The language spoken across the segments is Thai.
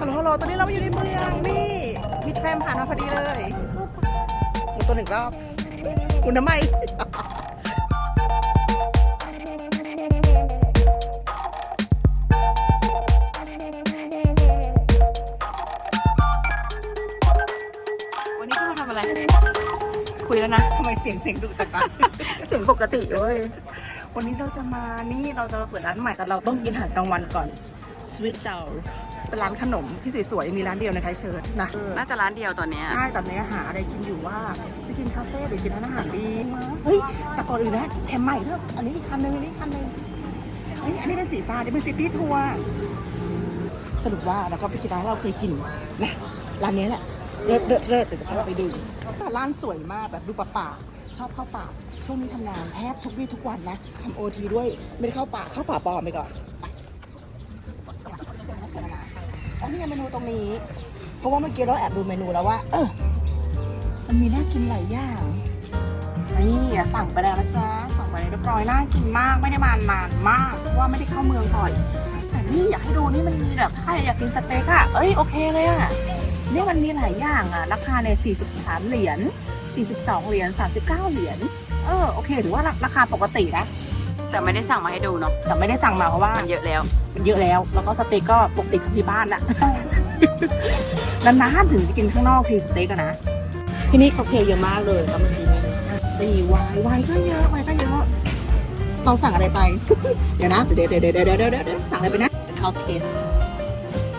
ฮัลโหลฮัลโหลตอนนี้เรามาอยู่ในเมือง นี่ มีแทรมผ่านมาพอดีเลยหมุนตัวหนึ่งรอบหมุนทำไม วันนี้จะมาทำอะไร คุยแล้วนะ ทำไมเสียงเสียงดุจังวะเสียงปกติเว้ย วันนี้เราจะมานี่เราจะมาเปิดร้านใหม่แต่เราต้องกินอาหารกลางวันก่อน Sweet Sour เป็นร้านขนมที่สวยๆมีร้านเดียวในไทยเชิร์ชนะน่าจะร้านเดียวตอนเนี้ยใช่ตอนนี้หาอะไรกินอยู่ว่าจะกินคาเฟ่หรือกินร้านอาหารดีเฮ้ยแต่ก่อนอื่นนะแถมใหม่ด้วยอันนี้อีกคันหนึงอันนี้อีกคันหนึงเฮ้ยอันนี้เป็นสีฟ้านี่เป็นซิตี้ทัวร์สรุปว่าเราก็ไปกินร้านเราเคยกินนะร้านนี้แหละเลิศเลิศเลิศเดี๋ยวจะพาไปดูแต่ร้านสวยมากแบบดูป่าป่าๆชอบเข้าป่าช่วงนี้ทำงานแทบทุกวี่ทุกวันนะทำโอทีด้วยไม่ได้เข้าป่าเข้าป่าปลอมไปก่อนไปอ๋อ นี่ไงเมนูตรงนี้ เพราะว่าเมื่อกี้เราแอบดูเมนูแล้วว่า เออมันมีน่ากินหลายอย่างนี่อะสั่งไปแล้วนะจ๊ะสั่งไปเรียบร้อยน่ากินมากไม่ได้มานานมากเพราะว่าไม่ได้เข้าเมืองบ่อย แต่นี่อยากให้ดูนี่มันมีแบบใครอยากกินสเต็กอะเอ้ยโอเคเลยอะนี่มันมีหลายอย่างอะราคาใน 43 เหรียญ 42 เหรียญ 39 เหรียญ เออโอเคถือว่าราคาปกตินะ แต่ไม่ได้สั่งมาให้ดูเนาะแต่ไม่ได้สั่งมาเพราะว่ามันเยอะแล้ว มันเยอะแล้ว แล้วก็สเต็กก็ปกติที่บ้านอะนานๆถึงจะกินข้างนอกทีสเต็กอะนะ ที่นี่เขาเคลเยอะมากเลยตอนเมื่อกี้นี้ตีวายวายก็เยอะวายก็เยอะเราสั่งอะไรไป เดี๋ยวนะ เดี๋ยวเดี๋ยวเดี๋ยวเดี๋ยวเดี๋ยวเดี๋ยวสั่งอะไรไปนะเขาเทส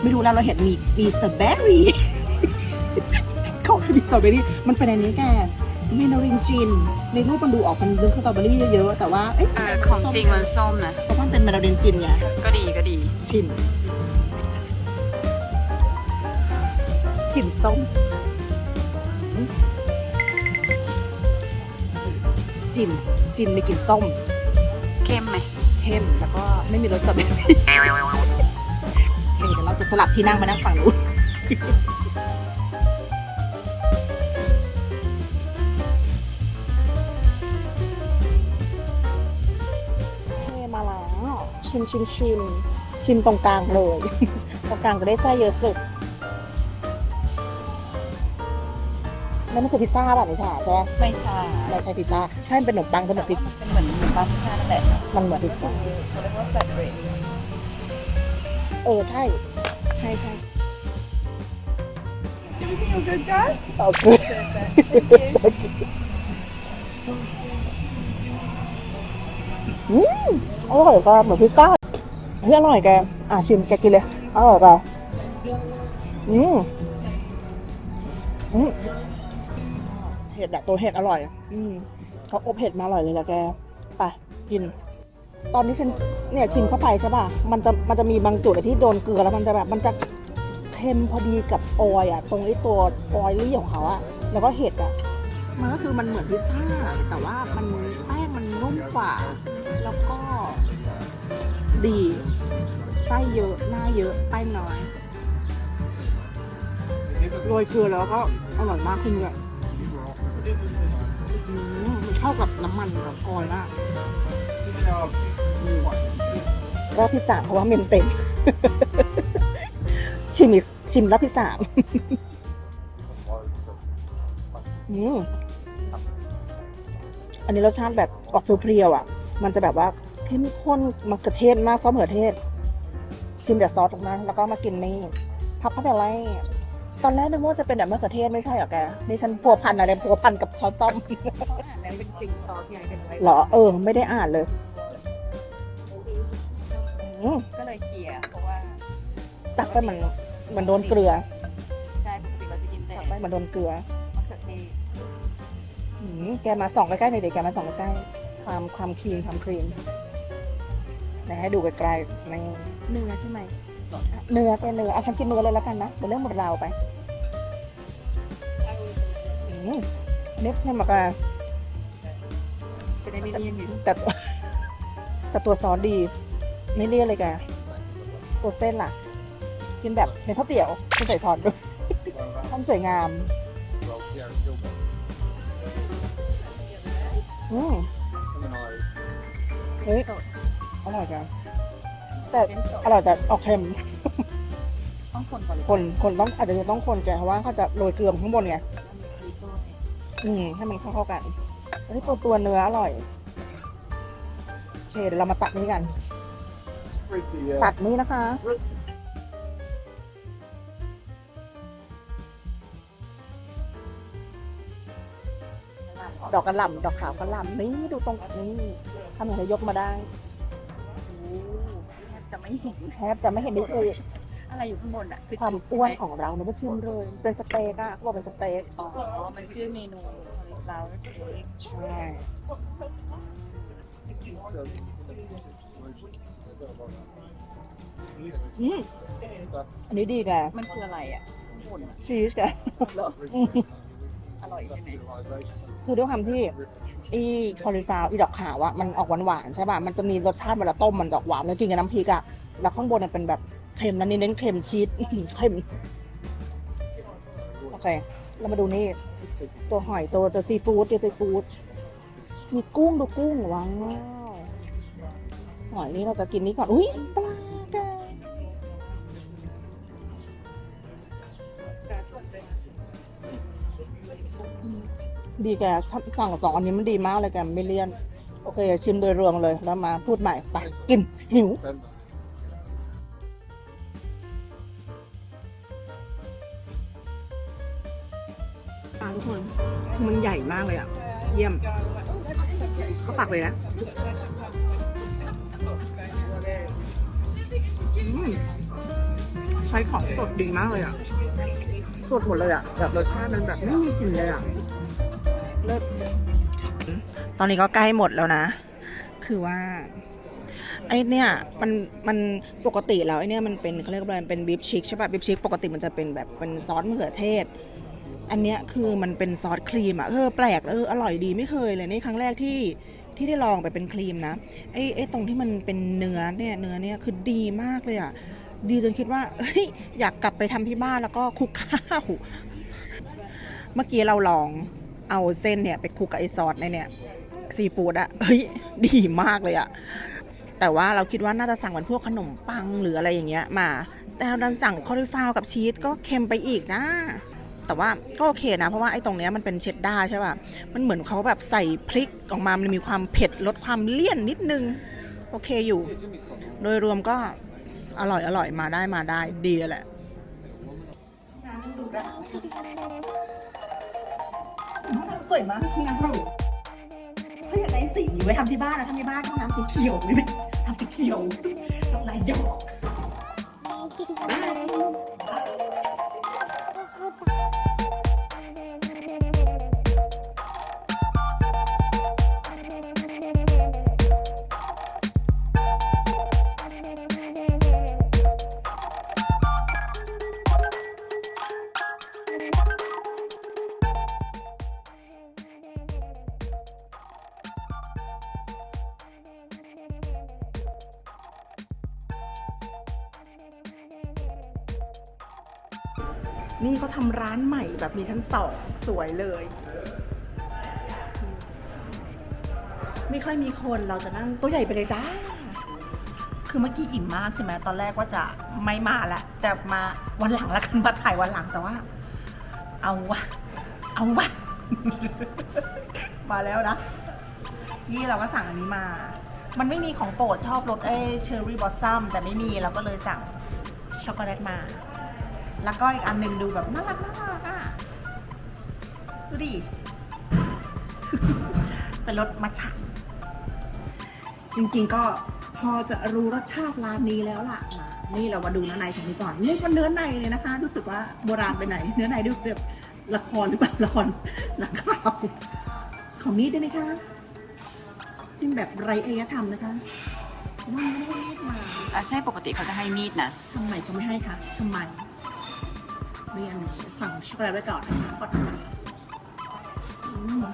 ไม่รู้แล้วเราเห็นมีมีสตรอเบอรี่เขามีสตรอเบอรี่มันเป็นอันนี้แก เมนารินจิน ในรูปมันดูออกเป็นเรื่องสตรอเบอรี่เยอะๆ แต่ว่าเอ๊ะเออของจริงมันส้มนะ เพราะมันเป็นเมนารินจินไง ก็ดีก็ดีชิมกลิ่นส้ม จินจินมีกลิ่นส้มเข้มไหมเข้มแล้วก็ไม่มีรสสตรอเบอรี่เฮ้ยเดี๋ยวเราจะสลับที่นั่งมานั่งฝั่งนู้น ชิมชิมชิมชิมตรงกลางเลย ตรงกลางจะได้ไส้เยอะสุดนั่นมันคือพิซซ่าป่ะนิชาใช่ไหมไม่ใช่ไม่ใช่พิซซ่าใช่เป็นขนมปังแต่เหมือนพิซซ่าเป็นเหมือนปาพิซซ่านั่นแหละมันเหมือนพิซซ่าเขาเรียกว่าแฟตเบรดเออใช่ ใช่ใช่โอเค อืมอร่อยกว่าเหมือนพิซซ่าเฮ้ยอร่อยแก อะชิมแกกินเลยอร่อยกว่าอืมอืมเห็ดอะตัวเห็ดอร่อย อืมเขาอบเห็ดมาอร่อยเลยแหละแก ไปกิน ตอนนี้ฉันเนี่ยชิมเข้าไปใช่ป่ะ มันจะมันจะมีบางจุดที่โดนเกลือแล้วมันจะแบบมันจะเค็มพอดีกับออยอะตรงไอ้ตัวออยลี่ของเขาอะแล้วก็เห็ดอะ มันก็คือมันเหมือนพิซซ่า แต่ว่ามันแป้งมันนุ่มกว่า แล้วก็ดีไส้เยอะหน้าเยอะแป้งน้อยโรยเกลือแล้วก็อร่อยมากขึ้นเลยมันเข้ากับน้ำมันกับออยล์มากรอบที่สามเพราะว่าเมนเต็มชิมชิมรอบที่สาม อืมอันนี้รสชาติแบบออกเพรียวๆอะ มันจะแบบว่าเข้มข้นมะเขือเทศมากซอสมะเขือเทศ ชิมแต่ซอสตรงนั้นแล้วก็มากินนี่พับพับอะไรตอนแรกนึกว่าจะเป็นแบบมะเขือเทศไม่ใช่เหรอแกนี่ฉันพัวพันอะไรพัวพันกับช้อนส้อมแล้วเป็นกลิ่นซอสไงเป็นไว้เหรอเออ ไม่ได้อ่านเลยอืมก็เลยเคลียร์เพราะว่าตักไปเหมันเหมันโดนเกลือ ใช่ปกติเราจะกินแต่ตักไปเหมันโดนเกลือ มแกมาส่องใกล้ๆหน่อยเดี๋ยวแกมาส่องใกล้ๆความความครีมความครีมไหนให้ดูไกลๆในเนื้อใช่ไหมเนื้อเป็นเนื้ออะฉันกินเนื้อเลยแล้วกันนะเป็นเรื่องหมดราวไปอืมเน็บเนี่ยมากาจะได้ไม่เลี่ยนไงแต่ตัวแต่ตัวซอสดี ไม่เลี่ยนเลยแกตัวเส้นล่ะ กินแบบในข้าวเตี๋ยวไม่ใส่ซอสด้วยทำสวยงาม อืมเฮ้ยสดอร่อยจังแต่เป็นสดอร่อยแต่ออกเค็มอ๋อต้องคนก่อนเลยคนคนต้องอาจจะต้องคนแกเพราะว่าเขาจะโรยเกลือข้างบนไงมีชีสด้วยอืมให้มันเข้าเข้าๆกันอันนี้ตัวตัวเนื้ออร่อยโอเคเดี๋ยวเรามาตัดนี้กันตัดนี้นะคะ ดอกกระหล่ำดอกขาวกระหล่ำนี่ดูตรงนี้ทำไมถึงยกมาได้โอ้แทบจะไม่เห็นแทบจะไม่เห็นนี่คืออะไรอยู่ข้างบนอะคือความชีสอ้วนใช่ไหมของเราเนี่ยมาชิมเลย เป็นสเต็กอะเขาบอกเป็นสเต็กอ๋อมันชื่อเมนู cauliflower steak ใช่อืมอันนี้ดีแกมันคืออะไรอะข้างบนอะชีสแกเหร อร่อยใช่ไหมคือด้วยความที่อีคอลิฟลาวอีดอกขาวอะมันออกหวานๆใช่ป่ะมันจะมีรสชาติเวลาต้มมันออกหวานแล้วกินกับน้ำพริกอะแล้วข้างบนมันเป็นแบบเค็มนะนี่เน้นเค็มชีสเค็มโอเคเรามาดูนี่ ตัวหอยตัวตัวซีฟู้ดตัวซีฟู้ดมีกุ้งดูกุ้งว้าวหอยนี่เราจะกินนี้ก่อนอุ้ยปลา ดีแกสั่งสองอันนี้มันดีมากเลยแกไม่เลี่ยน โอเคชิมโดยรวมเลยแล้วมาพูดใหม่ไปกินหิวปลาทุกคนมันใหญ่มากเลยอะ เยี่ยมเขาปักเลยนะใช้ของสดดีมากเลยอะ สดหมดเลยอะ แบบรสชาติมันแบบไม่มีกลิ่นเลยอะ เลิศตอนนี้ก็ใกล้หมดแล้วนะ คือว่าไอเนี่ยมันมันปกติแล้วไอเนี่ยมันเป็นเขาเรียกว่าอะไรเป็นบิฟชิกใช่ป่ะบิฟชิกปกติมันจะเป็นแบบเป็นซอสมะเขือเทศ อันเนี้ยคือมันเป็นซอสครีมอะเออแปลกเอออร่อยดีไม่เคยเลยนี่ครั้งแรกที่ที่ได้ลองไปเป็นครีมนะไอ้ไอ้ตรงที่มันเป็นเนื้อเนี่ยเนื้อเนี่ยคือดีมากเลยอะดีจนคิดว่าเอ้ยอยากกลับไปทำที่บ้านแล้วก็คลุกข้าวเมื่อกี้เราลอง เอาเส้นเนี่ยไปคลุกกับไอซอสในเนี่ยซีฟู้ดอะเฮ้ยดีมากเลยอะแต่ว่าเราคิดว่าน่าจะสั่งเป็นพวกขนมปังหรืออะไรอย่างเงี้ยมา แต่เราดันสั่งคอลิฟลาวกับชีสก็เค็มไปอีกจ้าแต่ว่าก็โอเคนะ เพราะว่าไอ้ตรงเนี้ยมันเป็นเชดดาร์ใช่ป่ะ มันเหมือนเขาแบบใส่พริกออกมา มันมีความเผ็ดลดความเลี่ยนนิดนึง โอเคอยู่ โดยรวมก็อร่อยอร่อยมาได้มาได้ดีเลยแหละ สวยมากงน้ำหรูถ้าอยากได้สีไว้ทำที่บ้านนะทำที่บ้านห้องน้ำสีเขียวเลยทำสีเขียวทำลายดอก นี่เขาทำร้านใหม่แบบมีชั้นสองสวยเลย ไม่ค่อยมีคนเราจะนั่งตัวใหญ่ไปเลยจ้า คือเมื่อกี้อิ่มมากใช่ไหมตอนแรกว่าจะไม่มาละ จะมาวันหลังแล้วกันมาถ่ายวันหลังแต่ว่า เอาวะ เอาวะ มาแล้วนะ นี่เราก็สั่งอันนี้มา มันไม่มีของโปรดชอบรสเอ้เชอร์รี่บอสซัมแต่ไม่มีเราก็เลยสั่งช็อกโกแลตมา แล้วก็อีกอันหนึ่งดูแบบน่ารักน่ารักอะ ดูดิ เป็นรสมัทฉะจริงๆก็พอจะรู้รสชาติร้านนี้แล้วล่ะมานี่เรามาดูเนื้อในชนิดก่อนเรียกว่าเนื้อในเลยนะคะ รู้สึกว่าโบราณไปไหน เนื้อในดูแบบละครหรือเปล่าละครละครขอมีดได้ไหมคะจิ้มแบบไรอารยธรรมนะคะว่าไม่ได้มีดมา อะใช่ปกติเขาจะให้มีดนะทำไมเขาไม่ให้คะทำไม เรียนสั่งช็อกโกแลตไว้ก่อนนะคะก็ทำไมอืม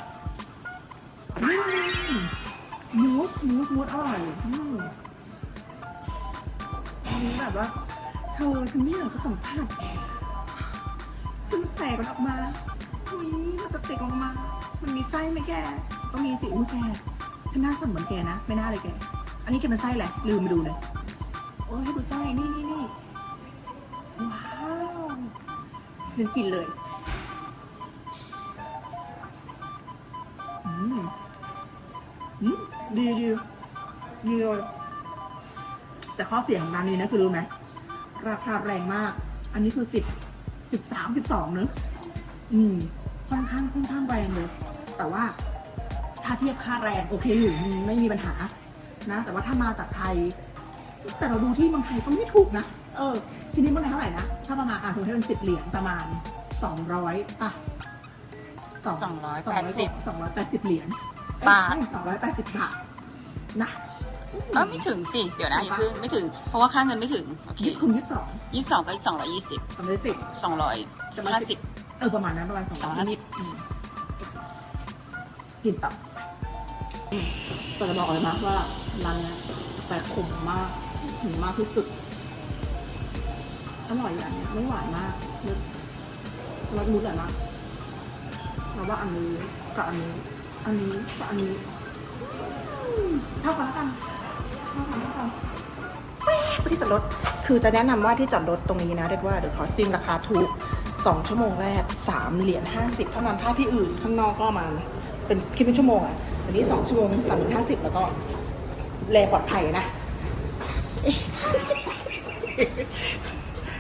อืมมูสมูสมูสอร่อยอืมอันนี้แบบว่าเธอฉันไม่อยากจะสัมผัสซึ่งแตกมันออกมาอุ้ยมันจะเตกออกมา มันมีไส้ไหมแกก็มีสิอุ้ยแกฉันน่าสั่งเหมือนแกนะ ไม่น่าเลยแก อันนี้แกเป็นไส้อะไรลืมไปดูเลย โอ้ยให้ดูไส้ นี่นี่นี่ ฉันกินเลยอืมอืมดีดีดีเลยแต่ข้อเสียของร้านนี้นะคือรู้ไหมราคาแรงมาก อันนี้คือสิบสิบสามสิบสองเนอะอืมค่อนข้างค่อนข้างแรงเลย แต่ว่าถ้าเทียบค่าแรงโอเคอยู่ไม่มีปัญหานะ แต่ว่าถ้ามาจากไทย แต่เราดูที่เมืองไทยก็ไม่ถูกนะ เออชิ้นนี้เมืองไทยเท่าไหร่นะ ถ้าประมาณอะสมมติถ้าเป็นสิบเหรียญประมาณสองร้อยป่ะสองร้อยแปดสิบสองร้อยแปดสิบเหรียญบาทสองร้อยแปดสิบบาทนะเออไม่ถึงสิ เดี๋ยวนะอย่าเพิ่งไม่ถึง เพราะว่าค่าเงินไม่ถึงโอเคยี่สิบคูณยี่สิบสองยี่สิบสองก็สองร้อยยี่สิบสองร้อยสิบสองร้อยห้าสิบเออประมาณนั้นประมาณสองสองร้อยห้าสิบอืมกินตับอืมแต่จะบอกเลยนะว่าร้านเนี้ยแต่ขมมากถึงมากที่สุด อร่อยอย่างนี้ไม่หวานมากรสรสมูสอร่อยมากเราว่าอันนี้กับอันนี้ อันนี้กับอันนี้เท่ากันแล้วกันเท่ากันเท่ากันแป๊บที่จอดรถคือจะแนะนำว่าที่จอดรถตรงนี้นะเรียกว่าเดอะคอสซิ่งราคาถูก 2 ชั่วโมงแรก 3 เหรียญ50 เท่านั้นถ้าที่อื่นข้างนอกก็มาเป็นคิดเป็นชั่วโมงอะอันนี้ 2 ชั่วโมง3เหรียญ50แล้วก็แลปลอดภัยนะ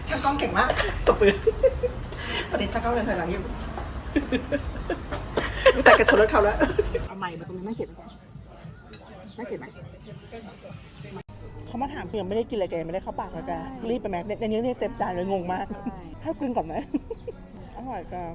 ช่างกล้องเก่งมากตบมือตอนนี้ช่างกล้องเป็นพลังอยู่แต่กระชนรถเขาแล้ว เอาใหม่มาตรงนี้น่าเกลียดไหมน่าเกลียดไหมเขามาถามเพียงไม่ได้กินอะไรแกไม่ได้เข้าปากนะแกรีบไปไหมในนี้เต็มจานเลยงงมากให้กินก่อนไหมอร่อยจัง